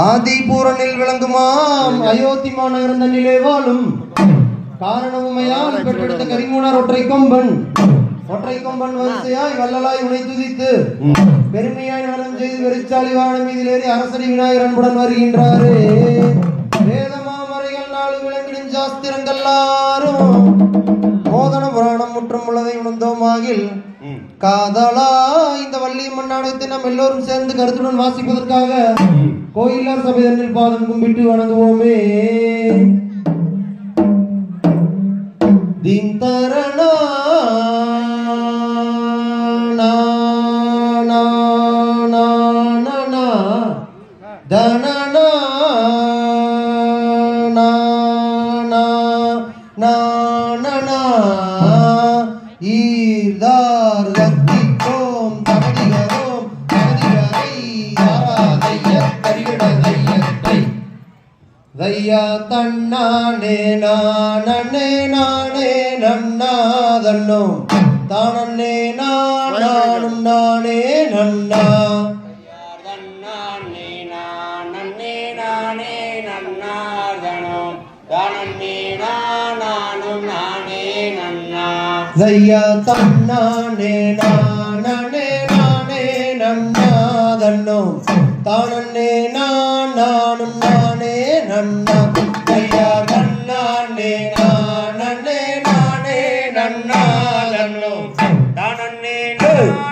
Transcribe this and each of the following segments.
ஆதிபூரனில் விளங்குமாம். அயோத்தி மாநகரம் தன்னிலே வாழும். காரணமுமையால் பெற்றெடுத்த கரிமூனார் ஒற்றை கொம்பன். ஒற்றை கொம்பன் வரிசையாய் வள்ளலாய் உனை துதித்து பெருமையாய் நடனம் செய்து வெறிச்சாலி வாழ மீதிலேறி அரசடி விநாயகர் அன்புடன் வருகின்றாரே வேதமாமறைகள் நாலு விளங்கிடும் சாஸ்திரங்கள் எல்லாரும் மோதன புராணம் முற்றும் உள்ளதை உணர்ந்தோமாகில் காதலா இந்த வள்ளியம்மன் நாடகத்தை நாம் எல்லோரும் சேர்ந்து கருத்துடன் வாசிப்பதற்காக கோயிலார் சபை தன்னில் பாதம் கும்பிட்டு வணங்குவோமே. தீன் தரணா தனனா, ஈர்தார் கத்திக்கோம் தகதிகரோம் தகதிகரை தாராதைய தையா தன்னானே நானே நானே நன்னாதன்னோ தானே நானும் நானே நன்னா. நன்னே நானே நானே நன்னாதனம் தானே நானும் நானே நன்னா தையா தன்னானே நானே நானே நன்னா தன்னானே நானே நானே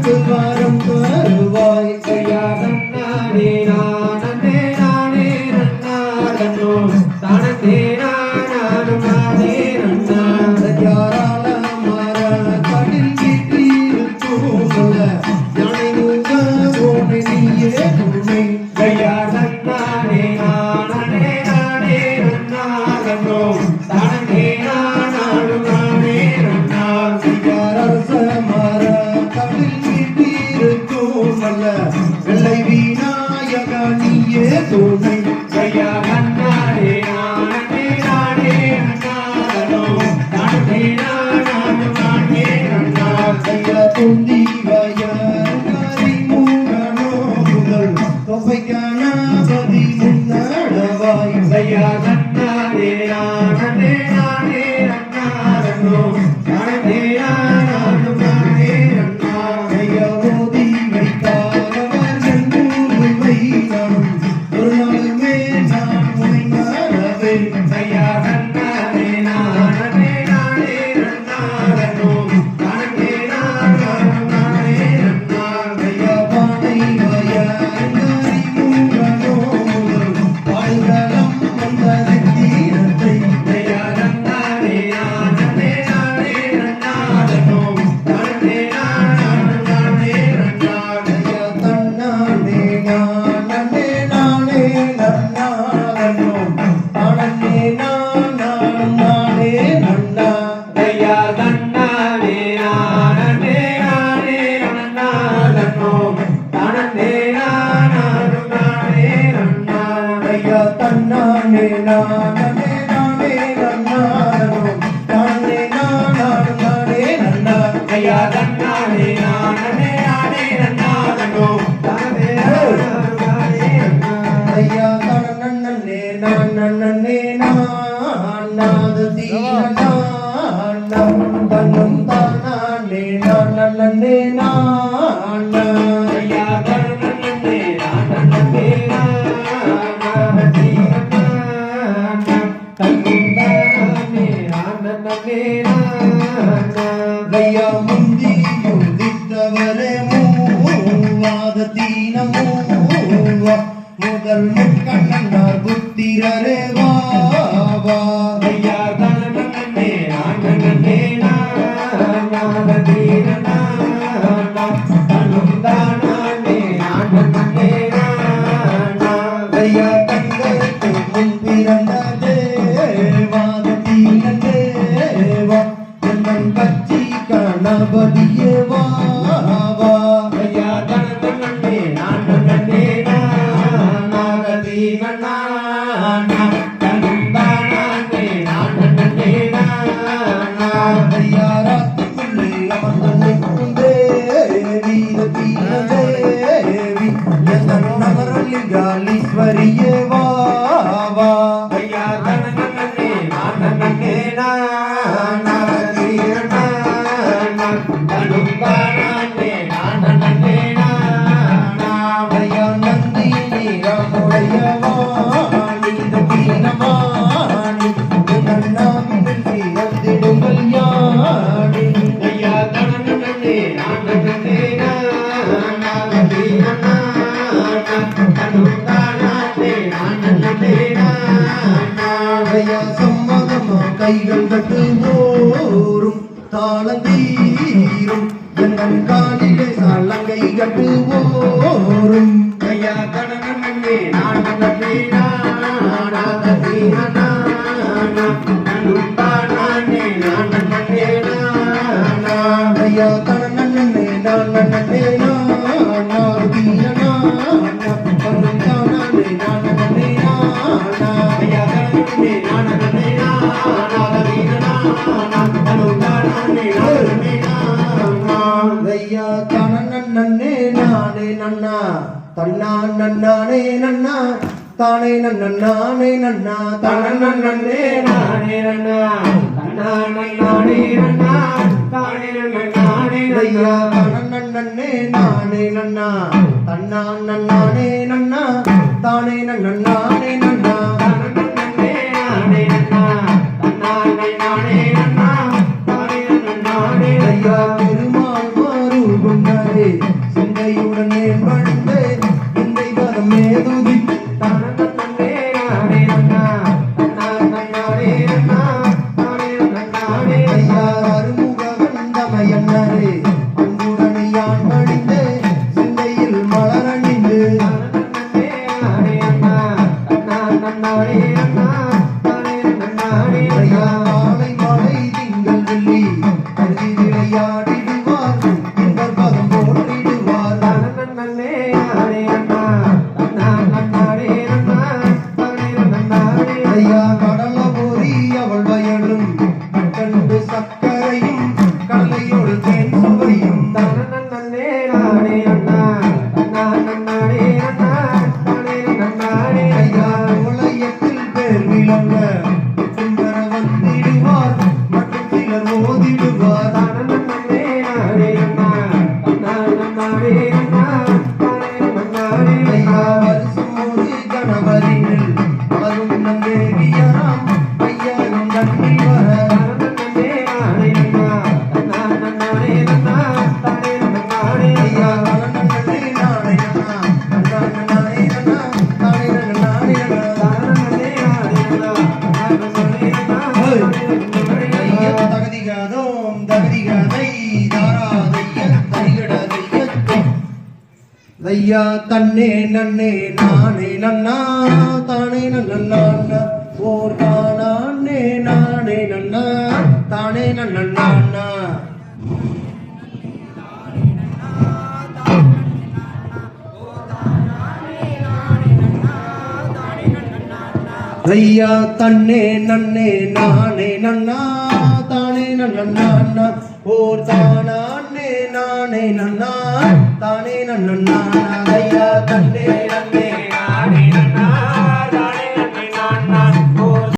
Thank you. தானே நன்னே நான் ஐயா தன்னே ஐயா முந்தியும் But yeah. ஐயா சம்மதமா கைகள் கட்டுவோரும் தாளந்தீரும் எங்கள் காலிலே சலங்கை கட்டுவோரும் ஐயா தன்னே நானே நாகதீனா தன்னும் தானே நானே ஐயா தனநன்னே நன்னா தன்னா நன்னானே நன்னா தானே நன்னானே நன்னா தனநன்னே நானே நன்னா நானே நானே நன்னா. தானே நானே ஐயா தனநன்னே நானே நன்னா தன்னா நன்னானே நன்னா தானே நன்னானே நன்னா. ஐயா தன்னே நன்னே நானே நன்னா தானே நன்னா ஓர் தான் தானே நன்னா ஐயா தன்னே நன்னே நானே நன்னா தானே நன்னா ஓ தானே நானே நன்னா தானே நன்னா ஐயா தன்னே நன்னே